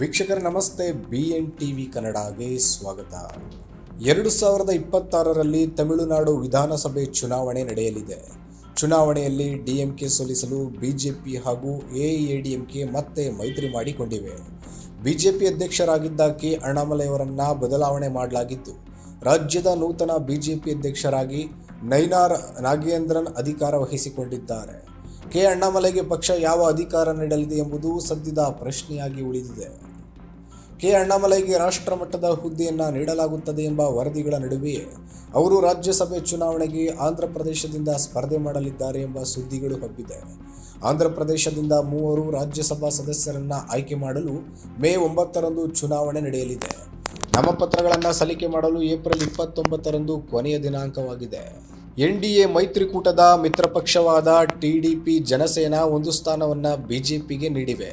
ವೀಕ್ಷಕರ, ನಮಸ್ತೆ. B N T V ಕನ್ನಡಗೆ ಸ್ವಾಗತ. ಎರಡು ಸಾವಿರದ ಇಪ್ಪತ್ತಾರರಲ್ಲಿ ತಮಿಳುನಾಡು ವಿಧಾನಸಭೆ ಚುನಾವಣೆ ನಡೆಯಲಿದೆ. ಚುನಾವಣೆಯಲ್ಲಿ ಡಿಎಂಕೆ ಸೋಲಿಸಲು ಬಿಜೆಪಿ ಹಾಗೂ ಎಐಎಡಿಎಂಕೆ ಮತ್ತೆ ಮೈತ್ರಿ ಮಾಡಿಕೊಂಡಿವೆ. ಬಿಜೆಪಿ ಅಧ್ಯಕ್ಷರಾಗಿದ್ದ ಕೆ ಅಣ್ಣಾಮಲೆಯವರನ್ನ ಬದಲಾವಣೆ ಮಾಡಲಾಗಿತ್ತು. ರಾಜ್ಯದ ನೂತನ ಬಿಜೆಪಿ ಅಧ್ಯಕ್ಷರಾಗಿ ನೈನಾರ್ ನಾಗೇಂದ್ರನ್ ಅಧಿಕಾರ ವಹಿಸಿಕೊಂಡಿದ್ದಾರೆ. ಕೆ ಅಣ್ಣಾಮಲೈಗೆ ಪಕ್ಷ ಯಾವ ಅಧಿಕಾರ ನೀಡಲಿದೆ ಎಂಬುದು ಸದ್ಯದ ಪ್ರಶ್ನೆಯಾಗಿ ಉಳಿದಿದೆ. ಕೆ ಅಣ್ಣಾಮಲೈಗೆ ರಾಷ್ಟ್ರ ಮಟ್ಟದ ಹುದ್ದೆಯನ್ನು ನೀಡಲಾಗುತ್ತದೆ ಎಂಬ ವರದಿಗಳ ನಡುವೆಯೇ ಅವರು ರಾಜ್ಯಸಭೆ ಚುನಾವಣೆಗೆ ಆಂಧ್ರ ಪ್ರದೇಶದಿಂದ ಸ್ಪರ್ಧೆ ಮಾಡಲಿದ್ದಾರೆ ಎಂಬ ಸುದ್ದಿಗಳು ಹಬ್ಬಿದೆ. ಆಂಧ್ರ ಪ್ರದೇಶದಿಂದ ಮೂವರು ರಾಜ್ಯಸಭಾ ಸದಸ್ಯರನ್ನು ಆಯ್ಕೆ ಮಾಡಲು ಮೇ ಒಂಬತ್ತರಂದು ಚುನಾವಣೆ ನಡೆಯಲಿದೆ. ನಾಮಪತ್ರಗಳನ್ನು ಸಲ್ಲಿಕೆ ಮಾಡಲು ಏಪ್ರಿಲ್ ಇಪ್ಪತ್ತೊಂಬತ್ತರಂದು ಕೊನೆಯ ದಿನಾಂಕವಾಗಿದೆ. ಎನ್ಡಿಎ ಮೈತ್ರಿಕೂಟದ ಮಿತ್ರಪಕ್ಷವಾದ ಪಿ ಜನಸೇನಾ ಒಂದು ಸ್ಥಾನವನ್ನು ಬಿಜೆಪಿಗೆ ನೀಡಿವೆ.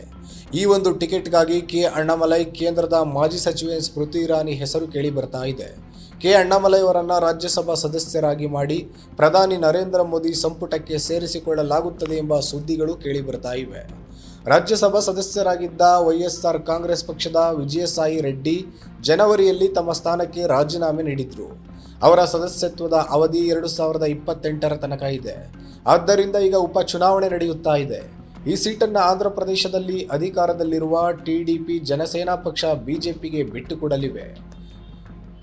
ಈ ಒಂದು ಟಿಕೆಟ್ಗಾಗಿ ಕೆ ಅಣ್ಣಾಮಲೈ ಕೇಂದ್ರದ ಮಾಜಿ ಸಚಿವೆ ಸ್ಮೃತಿ ಇರಾನಿ ಹೆಸರು ಕೇಳಿ ಬರ್ತಾ ಇದೆ. ಕೆ ಅಣ್ಣಾಮಲೈ ಅವರನ್ನು ರಾಜ್ಯಸಭಾ ಸದಸ್ಯರಾಗಿ ಮಾಡಿ ಪ್ರಧಾನಿ ನರೇಂದ್ರ ಮೋದಿ ಸಂಪುಟಕ್ಕೆ ಸೇರಿಸಿಕೊಳ್ಳಲಾಗುತ್ತದೆ ಎಂಬ ಸುದ್ದಿಗಳು ಕೇಳಿ ಬರ್ತಾ ಇವೆ. ರಾಜ್ಯಸಭಾ ಸದಸ್ಯರಾಗಿದ್ದ ವೈಎಸ್ಆರ್ ಕಾಂಗ್ರೆಸ್ ಪಕ್ಷದ ವಿಜಯಸಾಯಿ ರೆಡ್ಡಿ ಜನವರಿಯಲ್ಲಿ ತಮ್ಮ ಸ್ಥಾನಕ್ಕೆ ರಾಜೀನಾಮೆ ನೀಡಿದ್ರು. ಅವರ ಸದಸ್ಯತ್ವದ ಅವಧಿ ಎರಡು ಸಾವಿರದ ಇಪ್ಪತ್ತೆಂಟರ ತನಕ ಇದೆ. ಆದ್ದರಿಂದ ಈಗ ಉಪಚುನಾವಣೆ ನಡೆಯುತ್ತಾ ಇದೆ. ಈ ಸೀಟನ್ನು ಆಂಧ್ರ ಪ್ರದೇಶದಲ್ಲಿ ಅಧಿಕಾರದಲ್ಲಿರುವ ಟಿಡಿಪಿ ಜನಸೇನಾ ಪಕ್ಷ ಬಿಜೆಪಿಗೆ ಬಿಟ್ಟುಕೊಡಲಿವೆ.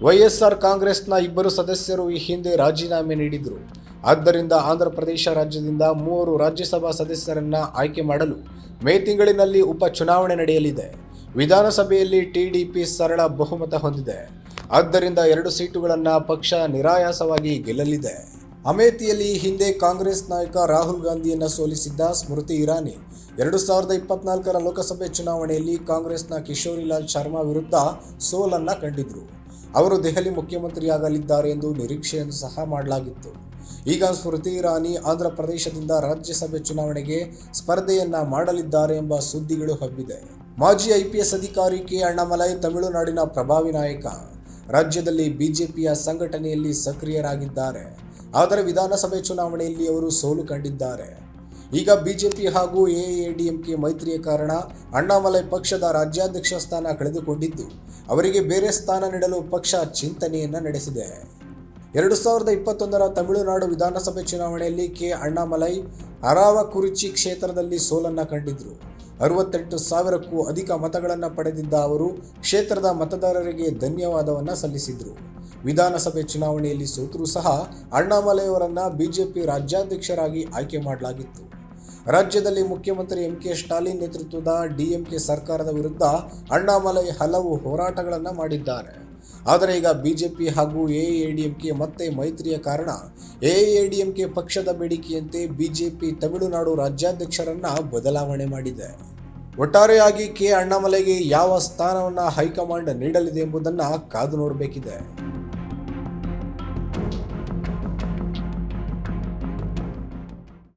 ವೈಎಸ್ಆರ್ ಕಾಂಗ್ರೆಸ್ನ ಇಬ್ಬರು ಸದಸ್ಯರು ಈ ಹಿಂದೆ ರಾಜೀನಾಮೆ ನೀಡಿದರು. ಆದ್ದರಿಂದ ಆಂಧ್ರ ಪ್ರದೇಶ ರಾಜ್ಯದಿಂದ ಮೂವರು ರಾಜ್ಯಸಭಾ ಸದಸ್ಯರನ್ನ ಆಯ್ಕೆ ಮಾಡಲು ಮೇ ತಿಂಗಳಿನಲ್ಲಿ ಉಪಚುನಾವಣೆ ನಡೆಯಲಿದೆ. ವಿಧಾನಸಭೆಯಲ್ಲಿ ಟಿಡಿಪಿ ಸರಳ ಬಹುಮತ ಹೊಂದಿದೆ. ಆದ್ದರಿಂದ ಎರಡು ಸೀಟುಗಳನ್ನು ಪಕ್ಷ ನಿರಾಯಾಸವಾಗಿ ಗೆಲ್ಲಲಿದೆ. ಅಮೇಥಿಯಲ್ಲಿ ಹಿಂದೆ ಕಾಂಗ್ರೆಸ್ ನಾಯಕ ರಾಹುಲ್ ಗಾಂಧಿಯನ್ನು ಸೋಲಿಸಿದ್ದ ಸ್ಮೃತಿ ಇರಾನಿ. ಎರಡು ಸಾವಿರದ ಇಪ್ಪತ್ನಾಲ್ಕರ ಲೋಕಸಭೆ ಚುನಾವಣೆಯಲ್ಲಿ ಕಾಂಗ್ರೆಸ್ನ ಕಿಶೋರಿಲಾಲ್ ಶರ್ಮಾ ವಿರುದ್ಧ ಸೋಲನ್ನ ಕಂಡಿದ್ರು. ಅವರು ದೆಹಲಿ ಮುಖ್ಯಮಂತ್ರಿಯಾಗಲಿದ್ದಾರೆ ಎಂದು ನಿರೀಕ್ಷೆಯನ್ನು ಸಹ ಮಾಡಲಾಗಿತ್ತು. ಈಗ ಸ್ಮೃತಿ ಇರಾನಿ ಆಂಧ್ರ ಪ್ರದೇಶದಿಂದ ರಾಜ್ಯಸಭೆ ಚುನಾವಣೆಗೆ ಸ್ಪರ್ಧೆಯನ್ನ ಮಾಡಲಿದ್ದಾರೆ ಎಂಬ ಸುದ್ದಿಗಳು ಹಬ್ಬಿದೆ. ಮಾಜಿ ಐಪಿಎಸ್ ಅಧಿಕಾರಿ ಕೆ ಅಣ್ಣಾಮಲೈ, ತಮಿಳುನಾಡಿನ ಪ್ರಭಾವಿ ನಾಯಕ, ರಾಜ್ಯದಲ್ಲಿ ಬಿಜೆಪಿಯ ಸಂಘಟನೆಯಲ್ಲಿ ಸಕ್ರಿಯರಾಗಿದ್ದಾರೆ. ಆದರೆ ವಿಧಾನಸಭೆ ಚುನಾವಣೆಯಲ್ಲಿ ಅವರು ಸೋಲು ಕಂಡಿದ್ದಾರೆ. ಈಗ ಬಿಜೆಪಿ ಹಾಗೂ ಎಐಎಡಿಎಂಕೆ ಮೈತ್ರಿಯ ಕಾರಣ ಅಣ್ಣಾಮಲೈ ಪಕ್ಷದ ರಾಜ್ಯಾಧ್ಯಕ್ಷ ಸ್ಥಾನ ಕಳೆದುಕೊಂಡಿದ್ದು, ಅವರಿಗೆ ಬೇರೆ ಸ್ಥಾನ ನೀಡಲು ಪಕ್ಷ ಚಿಂತನೆಯನ್ನ ನಡೆಸಿದೆ. ಎರಡು ಸಾವಿರದ ಇಪ್ಪತ್ತೊಂದರ ತಮಿಳುನಾಡು ವಿಧಾನಸಭೆ ಚುನಾವಣೆಯಲ್ಲಿ ಕೆ ಅಣ್ಣಾಮಲೈ ಅರಾವಕುರಿಚಿ ಕ್ಷೇತ್ರದಲ್ಲಿ ಸೋಲನ್ನ ಕಂಡಿದ್ರು. ಅರವತ್ತೆಂಟು ಸಾವಿರಕ್ಕೂ ಅಧಿಕ ಮತಗಳನ್ನು ಪಡೆದಿದ್ದ ಅವರು ಕ್ಷೇತ್ರದ ಮತದಾರರಿಗೆ ಧನ್ಯವಾದವನ್ನು ಸಲ್ಲಿಸಿದರು. ವಿಧಾನಸಭೆ ಚುನಾವಣೆಯಲ್ಲಿ ಸೋತರೂ ಸಹ ಅಣ್ಣಾಮಲೈ ಅವರನ್ನು ಬಿಜೆಪಿ ರಾಜ್ಯಾಧ್ಯಕ್ಷರಾಗಿ ಆಯ್ಕೆ ಮಾಡಲಾಗಿತ್ತು. ರಾಜ್ಯದಲ್ಲಿ ಮುಖ್ಯಮಂತ್ರಿ ಎಂ ಕೆ ಸ್ಟಾಲಿನ್ ನೇತೃತ್ವದ ಡಿಎಂಕೆ ಸರ್ಕಾರದ ವಿರುದ್ಧ ಅಣ್ಣಾಮಲೈ ಹಲವು ಹೋರಾಟಗಳನ್ನು ಮಾಡಿದ್ದಾರೆ. ಆದರೆ ಈಗ ಬಿಜೆಪಿ ಹಾಗೂ ಎಐಎಡಿಎಂಕೆ ಮತ್ತೆ ಮೈತ್ರಿಯ ಕಾರಣ ಎಐಎಡಿಎಂಕೆ ಪಕ್ಷದ ಬೇಡಿಕೆಯಂತೆ ಬಿಜೆಪಿ ತಮಿಳುನಾಡು ರಾಜ್ಯಾಧ್ಯಕ್ಷರನ್ನ ಬದಲಾವಣೆ ಮಾಡಿದೆ. ಒಟ್ಟಾರೆಯಾಗಿ ಕೆ ಅಣ್ಣಾಮಲೈಗೆ ಯಾವ ಸ್ಥಾನವನ್ನು ಹೈಕಮಾಂಡ್ ನೀಡಲಿದೆ ಎಂಬುದನ್ನು ಕಾದು ನೋಡಬೇಕಿದೆ.